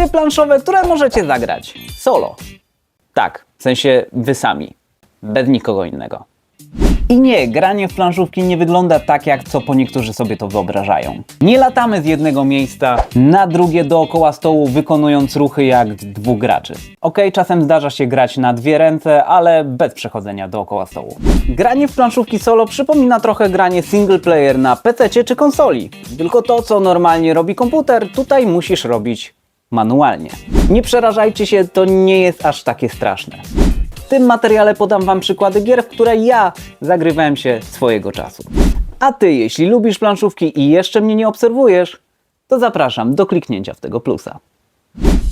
Gry planszowe, które możecie zagrać solo. Tak, w sensie wy sami, bez nikogo innego. I nie, granie w planszówki nie wygląda tak, jak co po niektórzy sobie to wyobrażają. Nie latamy z jednego miejsca na drugie dookoła stołu, wykonując ruchy jak dwóch graczy. Okej, czasem zdarza się grać na dwie ręce, ale bez przechodzenia dookoła stołu. Granie w planszówki solo przypomina trochę granie single player na PC czy konsoli. Tylko to, co normalnie robi komputer, tutaj musisz robić manualnie. Nie przerażajcie się, to nie jest aż takie straszne. W tym materiale podam Wam przykłady gier, w które ja zagrywałem się swojego czasu. A Ty, jeśli lubisz planszówki i jeszcze mnie nie obserwujesz, to zapraszam do kliknięcia w tego plusa.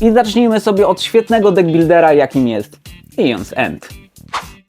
I zacznijmy sobie od świetnego deckbuildera, jakim jest Eon's End.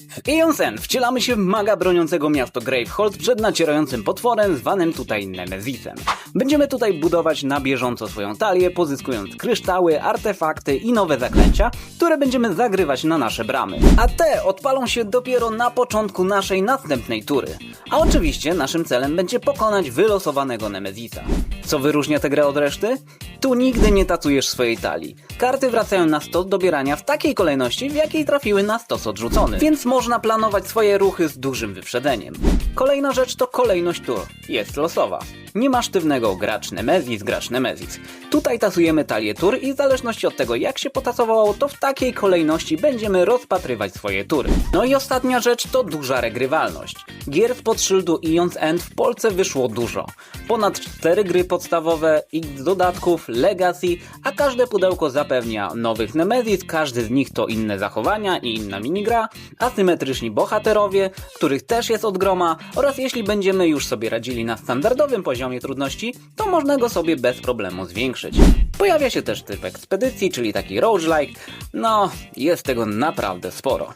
W Eon's End wcielamy się w maga broniącego miasto Gravehold przed nacierającym potworem zwanym tutaj Nemezisem. Będziemy tutaj budować na bieżąco swoją talię, pozyskując kryształy, artefakty i nowe zaklęcia, które będziemy zagrywać na nasze bramy. A te odpalą się dopiero na początku naszej następnej tury. A oczywiście naszym celem będzie pokonać wylosowanego Nemezisa. Co wyróżnia tę grę od reszty? Tu nigdy nie tacujesz swojej talii. Karty wracają na stos dobierania w takiej kolejności, w jakiej trafiły na stos odrzucony, więc można planować swoje ruchy z dużym wyprzedzeniem. Kolejna rzecz to kolejność tur. Jest losowa. Nie ma sztywnego gracz Nemezis, gracz Nemezis. Tutaj tasujemy talię tur i w zależności od tego jak się potasowało, to w takiej kolejności będziemy rozpatrywać swoje tury. No i ostatnia rzecz to duża regrywalność. Gier spod szyldu Eon's End w Polsce wyszło dużo. Ponad 4 gry podstawowe, x dodatków, legacy, a każde pudełko zapewnia nowych Nemezis, każdy z nich to inne zachowania i inna minigra, asymetryczni bohaterowie, których też jest od groma oraz jeśli będziemy już sobie radzili na standardowym poziomie trudności, to można go sobie bez problemu zwiększyć. Pojawia się też typ ekspedycji, czyli taki roguelike, no jest tego naprawdę sporo.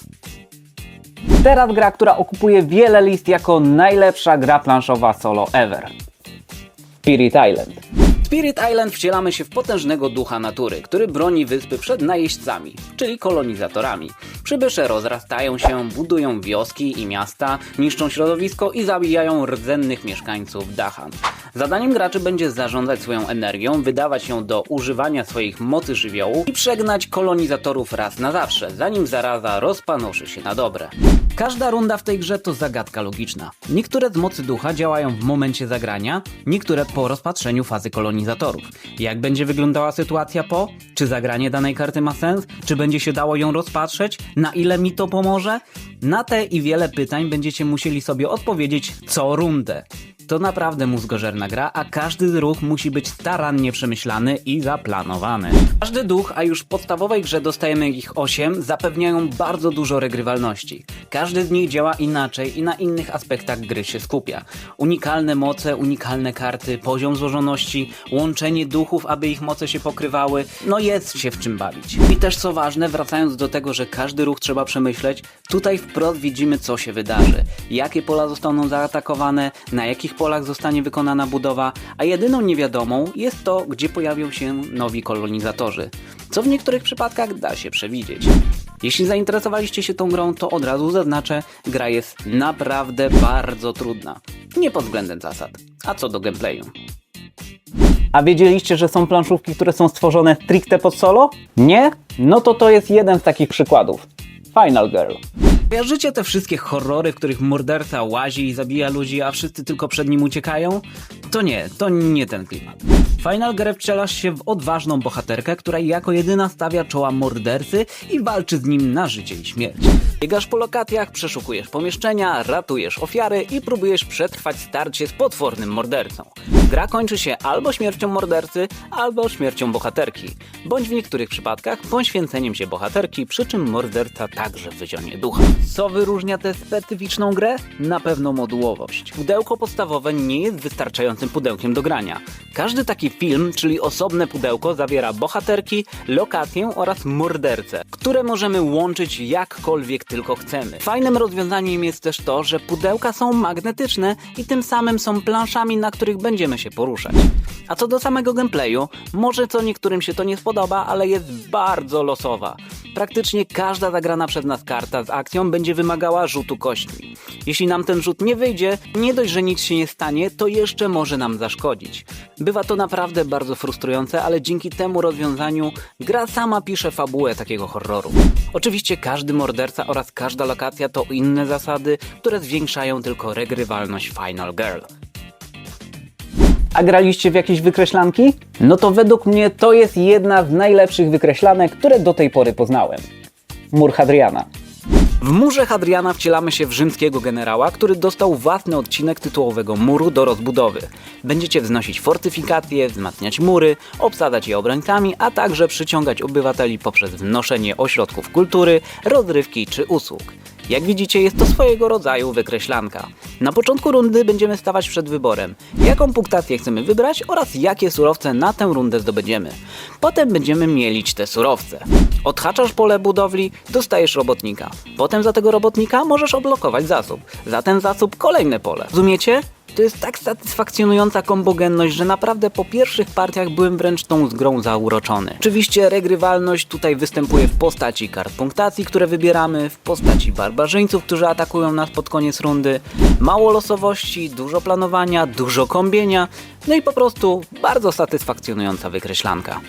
Teraz gra, która okupuje wiele list jako najlepsza gra planszowa solo ever. Spirit Island. Spirit Island wcielamy się w potężnego ducha natury, który broni wyspy przed najeźdźcami, czyli kolonizatorami. Przybysze rozrastają się, budują wioski i miasta, niszczą środowisko i zabijają rdzennych mieszkańców Dachan. Zadaniem graczy będzie zarządzać swoją energią, wydawać ją do używania swoich mocy żywiołu i przegnać kolonizatorów raz na zawsze, zanim zaraza rozpanoszy się na dobre. Każda runda w tej grze to zagadka logiczna. Niektóre z mocy ducha działają w momencie zagrania, niektóre po rozpatrzeniu fazy kolonizatorów. Jak będzie wyglądała sytuacja po? Czy zagranie danej karty ma sens? Czy będzie się dało ją rozpatrzeć? Na ile mi to pomoże? Na te i wiele pytań będziecie musieli sobie odpowiedzieć co rundę. To naprawdę mózgożerna gra, a każdy ruch musi być starannie przemyślany i zaplanowany. Każdy duch, a już w podstawowej grze dostajemy ich 8, zapewniają bardzo dużo regrywalności. Każdy z nich działa inaczej i na innych aspektach gry się skupia. Unikalne moce, unikalne karty, poziom złożoności, łączenie duchów, aby ich moce się pokrywały, no jest się w czym bawić. I też co ważne, wracając do tego, że każdy ruch trzeba przemyśleć, tutaj wprost widzimy co się wydarzy. Jakie pola zostaną zaatakowane, na jakich polach zostanie wykonana budowa, a jedyną niewiadomą jest to, gdzie pojawią się nowi kolonizatorzy, co w niektórych przypadkach da się przewidzieć. Jeśli zainteresowaliście się tą grą, to od razu zaznaczę, gra jest naprawdę bardzo trudna. Nie pod względem zasad, a co do gameplayu. A wiedzieliście, że są planszówki, które są stworzone stricte pod solo? Nie? No to to jest jeden z takich przykładów. Final Girl. Kojarzycie te wszystkie horrory, w których morderca łazi i zabija ludzi, a wszyscy tylko przed nim uciekają? To nie, to nie ten klimat. Final Girl wcielasz się w odważną bohaterkę, która jako jedyna stawia czoła mordercy i walczy z nim na życie i śmierć. Biegasz po lokacjach, przeszukujesz pomieszczenia, ratujesz ofiary i próbujesz przetrwać starcie z potwornym mordercą. Gra kończy się albo śmiercią mordercy, albo śmiercią bohaterki, bądź w niektórych przypadkach poświęceniem się bohaterki, przy czym morderca także wyzionie ducha. Co wyróżnia tę specyficzną grę? Na pewno modułowość. Pudełko podstawowe nie jest wystarczającym pudełkiem do grania. Każdy taki film, czyli osobne pudełko, zawiera bohaterki, lokację oraz mordercę, które możemy łączyć jakkolwiek tylko chcemy. Fajnym rozwiązaniem jest też to, że pudełka są magnetyczne i tym samym są planszami, na których będziemy się poruszać. A co do samego gameplayu, może co niektórym się to nie spodoba, ale jest bardzo losowa. Praktycznie każda zagrana przez nas karta z akcją będzie wymagała rzutu kośćmi. Jeśli nam ten rzut nie wyjdzie, nie dość, że nic się nie stanie, to jeszcze może nam zaszkodzić. Bywa to naprawdę bardzo frustrujące, ale dzięki temu rozwiązaniu gra sama pisze fabułę takiego horroru. Oczywiście każdy morderca oraz każda lokacja to inne zasady, które zwiększają tylko regrywalność Final Girl. A graliście w jakieś wykreślanki? No to według mnie to jest jedna z najlepszych wykreślanek, które do tej pory poznałem. Mur Hadriana. W murze Hadriana wcielamy się w rzymskiego generała, który dostał własny odcinek tytułowego muru do rozbudowy. Będziecie wznosić fortyfikacje, wzmacniać mury, obsadzać je obrońcami, a także przyciągać obywateli poprzez wnoszenie ośrodków kultury, rozrywki czy usług. Jak widzicie, jest to swojego rodzaju wykreślanka. Na początku rundy będziemy stawać przed wyborem, jaką punktację chcemy wybrać oraz jakie surowce na tę rundę zdobędziemy. Potem będziemy mielić te surowce. Odhaczasz pole budowli, dostajesz robotnika. Potem za tego robotnika możesz odblokować zasób. Za ten zasób kolejne pole. Rozumiecie? To jest tak satysfakcjonująca kombogenność, że naprawdę po pierwszych partiach byłem wręcz tą z grą zauroczony. Oczywiście regrywalność tutaj występuje w postaci kart punktacji, które wybieramy, w postaci barbarzyńców, którzy atakują nas pod koniec rundy, mało losowości, dużo planowania, dużo kombienia, no i po prostu bardzo satysfakcjonująca wykreślanka.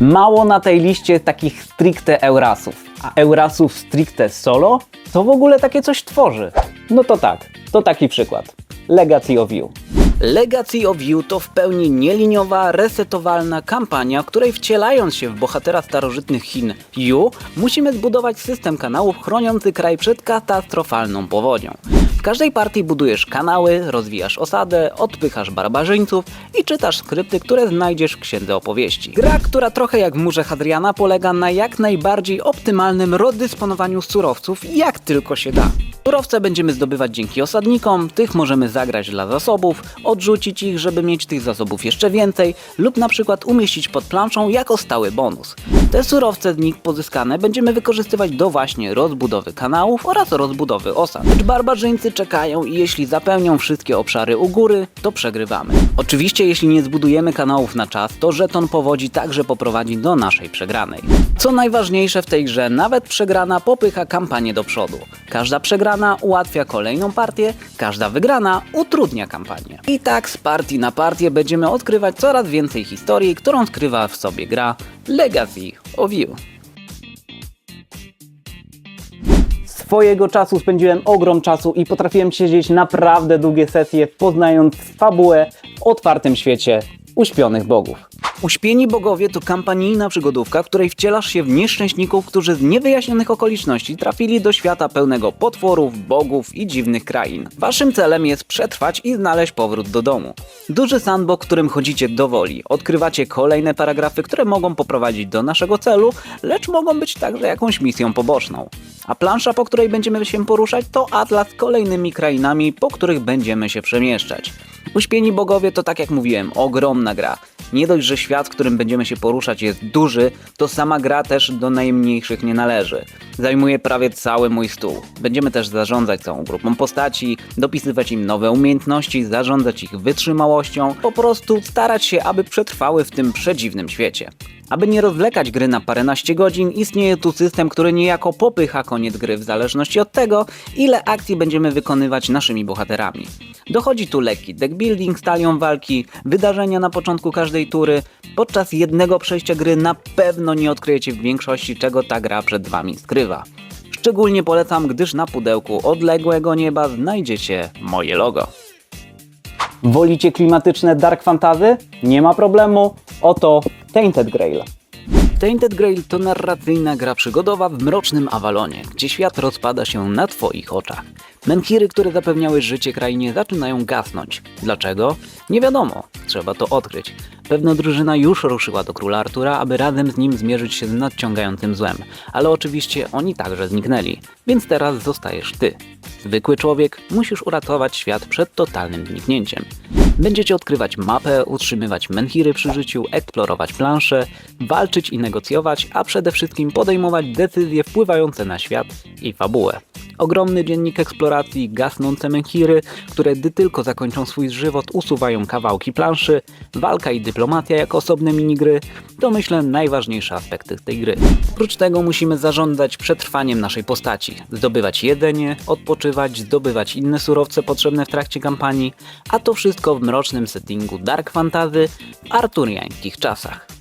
Mało na tej liście takich stricte Eurasów. A Eurasów stricte solo? To w ogóle takie coś tworzy? No to tak, to taki przykład. Legacy of You. Legacy of You to w pełni nieliniowa, resetowalna kampania, w której wcielając się w bohatera starożytnych Chin Yu, musimy zbudować system kanałów chroniący kraj przed katastrofalną powodzią. W każdej partii budujesz kanały, rozwijasz osadę, odpychasz barbarzyńców i czytasz skrypty, które znajdziesz w księdze opowieści. Gra, która trochę jak w murze Hadriana polega na jak najbardziej optymalnym rozdysponowaniu surowców, jak tylko się da. Surowce będziemy zdobywać dzięki osadnikom, tych możemy zagrać dla zasobów, odrzucić ich, żeby mieć tych zasobów jeszcze więcej, lub na przykład umieścić pod planszą jako stały bonus. Te surowce z nich pozyskane będziemy wykorzystywać do właśnie rozbudowy kanałów oraz rozbudowy osad. Lecz barbarzyńcy czekają i jeśli zapełnią wszystkie obszary u góry, to przegrywamy. Oczywiście jeśli nie zbudujemy kanałów na czas, to żeton powodzi także poprowadzi do naszej przegranej. Co najważniejsze w tej grze, nawet przegrana popycha kampanię do przodu. Każda przegrana ułatwia kolejną partię, każda wygrana utrudnia kampanię. I tak z partii na partię będziemy odkrywać coraz więcej historii, którą skrywa w sobie gra Legacy of You. Swojego czasu spędziłem ogrom czasu i potrafiłem siedzieć naprawdę długie sesje, poznając fabułę w otwartym świecie uśpionych bogów. Uśpieni bogowie to kampanijna przygodówka, w której wcielasz się w nieszczęśników, którzy z niewyjaśnionych okoliczności trafili do świata pełnego potworów, bogów i dziwnych krain. Waszym celem jest przetrwać i znaleźć powrót do domu. Duży sandbox, którym chodzicie do woli. Odkrywacie kolejne paragrafy, które mogą poprowadzić do naszego celu, lecz mogą być także jakąś misją poboczną. A plansza, po której będziemy się poruszać, to atlas z kolejnymi krainami, po których będziemy się przemieszczać. Uśpieni bogowie to tak jak mówiłem, ogromna gra. Nie dość, że świat, w którym będziemy się poruszać jest duży, to sama gra też do najmniejszych nie należy. Zajmuje prawie cały mój stół. Będziemy też zarządzać całą grupą postaci, dopisywać im nowe umiejętności, zarządzać ich wytrzymałością, po prostu starać się, aby przetrwały w tym przedziwnym świecie. Aby nie rozwlekać gry na paręnaście godzin, istnieje tu system, który niejako popycha koniec gry w zależności od tego, ile akcji będziemy wykonywać naszymi bohaterami. Dochodzi tu lekki deck building z talią walki, wydarzenia na początku każdej tury. Podczas jednego przejścia gry na pewno nie odkryjecie w większości, czego ta gra przed wami skrywa. Szczególnie polecam, gdyż na pudełku odległego nieba znajdziecie moje logo. Wolicie klimatyczne dark fantasy? Nie ma problemu. Oto Tainted Grail. Tainted Grail to narracyjna gra przygodowa w mrocznym Avalonie, gdzie świat rozpada się na Twoich oczach. Menhiry, które zapewniały życie krainie, zaczynają gasnąć. Dlaczego? Nie wiadomo, trzeba to odkryć. Pewna drużyna już ruszyła do króla Artura, aby razem z nim zmierzyć się z nadciągającym złem, ale oczywiście oni także zniknęli, więc teraz zostajesz ty. Zwykły człowiek, musisz uratować świat przed totalnym zniknięciem. Będziecie odkrywać mapę, utrzymywać menhiry przy życiu, eksplorować plansze, walczyć i negocjować, a przede wszystkim podejmować decyzje wpływające na świat i fabułę. Ogromny dziennik eksploracji, gasnące menhiry, które gdy tylko zakończą swój żywot usuwają kawałki planszy, walka i dyplomacja jako osobne minigry, to myślę najważniejsze aspekty tej gry. Oprócz tego musimy zarządzać przetrwaniem naszej postaci, zdobywać jedzenie, odpoczywać, zdobywać inne surowce potrzebne w trakcie kampanii, a to wszystko w mrocznym settingu dark fantasy w arturiańskich czasach.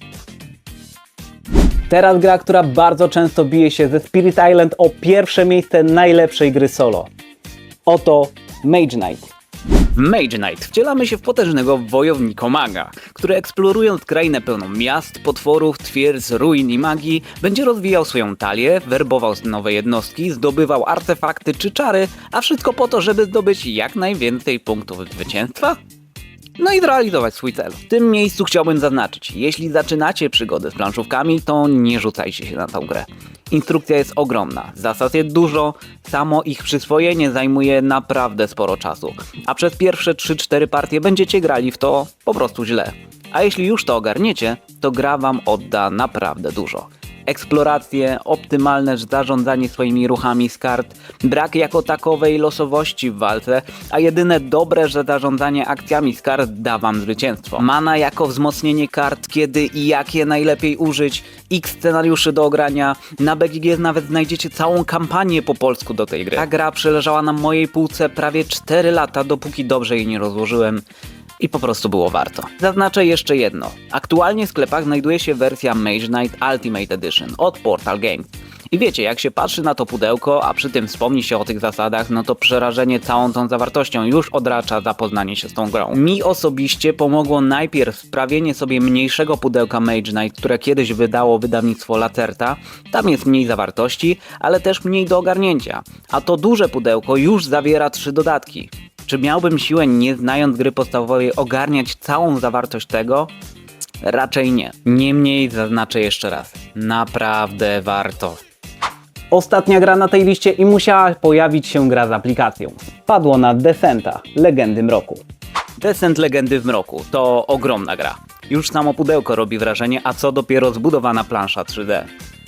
Teraz gra, która bardzo często bije się ze Spirit Island o pierwsze miejsce najlepszej gry solo. Oto Mage Knight. W Mage Knight wcielamy się w potężnego wojownika maga, który eksplorując krainę pełną miast, potworów, twierdz, ruin i magii, będzie rozwijał swoją talię, werbował nowe jednostki, zdobywał artefakty czy czary, a wszystko po to, żeby zdobyć jak najwięcej punktów zwycięstwa? No i zrealizować swój cel. W tym miejscu chciałbym zaznaczyć, jeśli zaczynacie przygodę z planszówkami, to nie rzucajcie się na tą grę. Instrukcja jest ogromna, zasad jest dużo, samo ich przyswojenie zajmuje naprawdę sporo czasu, a przez pierwsze 3-4 partie będziecie grali w to po prostu źle. A jeśli już to ogarniecie, to gra wam odda naprawdę dużo eksploracje, optymalne zarządzanie swoimi ruchami z kart, brak jako takowej losowości w walce, a jedyne dobre, że zarządzanie akcjami z kart da wam zwycięstwo. Mana jako wzmocnienie kart, kiedy i jak je najlepiej użyć, x scenariuszy do ogrania, na BGG nawet znajdziecie całą kampanię po polsku do tej gry. Ta gra przeleżała na mojej półce prawie 4 lata, dopóki dobrze jej nie rozłożyłem i po prostu było warto. Zaznaczę jeszcze jedno. Aktualnie w sklepach znajduje się wersja Mage Knight Ultimate Edition od Portal Games. I wiecie, jak się patrzy na to pudełko, a przy tym wspomni się o tych zasadach, no to przerażenie całą tą zawartością już odracza zapoznanie się z tą grą. Mi osobiście pomogło najpierw sprawienie sobie mniejszego pudełka Mage Knight, które kiedyś wydało wydawnictwo Lacerta. Tam jest mniej zawartości, ale też mniej do ogarnięcia. A to duże pudełko już zawiera trzy dodatki. Czy miałbym siłę, nie znając gry podstawowej, ogarniać całą zawartość tego? Raczej nie. Niemniej zaznaczę jeszcze raz. Naprawdę warto. Ostatnia gra na tej liście i musiała pojawić się gra z aplikacją. Padło na Descenta, Legendy Mroku. Descent Legendy w Mroku to ogromna gra. Już samo pudełko robi wrażenie, a co dopiero zbudowana plansza 3D.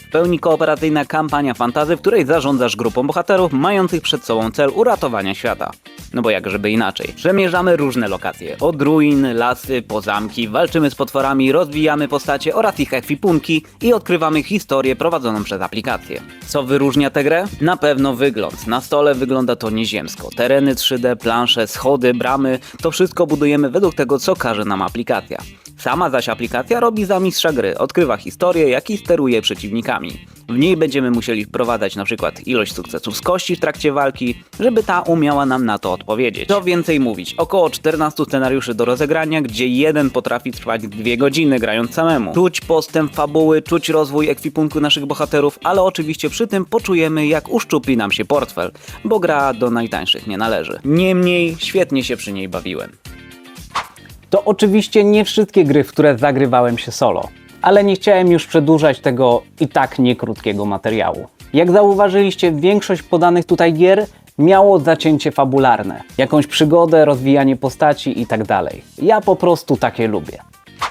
W pełni kooperacyjna kampania fantazy, w której zarządzasz grupą bohaterów mających przed sobą cel uratowania świata. No bo jak żeby inaczej. Przemierzamy różne lokacje. Od ruin, lasy, po zamki, walczymy z potworami, rozwijamy postacie oraz ich ekwipunki i odkrywamy historię prowadzoną przez aplikację. Co wyróżnia tę grę? Na pewno wygląd. Na stole wygląda to nieziemsko. Tereny 3D, plansze, schody, bramy, to wszystko budujemy według tego, co każe nam aplikacja. Sama zaś aplikacja robi za mistrza gry, odkrywa historię, jak i steruje przeciwnikami. W niej będziemy musieli wprowadzać przykład ilość sukcesów z kości w trakcie walki, żeby ta umiała nam na to odpowiedzieć. Co więcej mówić, około 14 scenariuszy do rozegrania, gdzie jeden potrafi trwać 2 godziny grając samemu. Czuć postęp fabuły, czuć rozwój ekwipunku naszych bohaterów, ale oczywiście przy tym poczujemy jak uszczupli nam się portfel, bo gra do najtańszych nie należy. Niemniej świetnie się przy niej bawiłem. To oczywiście nie wszystkie gry, w które zagrywałem się solo, ale nie chciałem już przedłużać tego i tak niekrótkiego materiału. Jak zauważyliście, większość podanych tutaj gier miało zacięcie fabularne, jakąś przygodę, rozwijanie postaci itd. Ja po prostu takie lubię.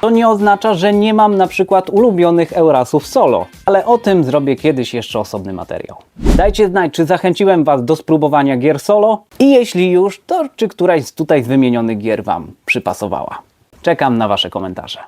To nie oznacza, że nie mam na przykład ulubionych Eurasów solo, ale o tym zrobię kiedyś jeszcze osobny materiał. Dajcie znać, czy zachęciłem Was do spróbowania gier solo i jeśli już, to czy któraś z tutaj wymienionych gier Wam przypasowała. Czekam na Wasze komentarze.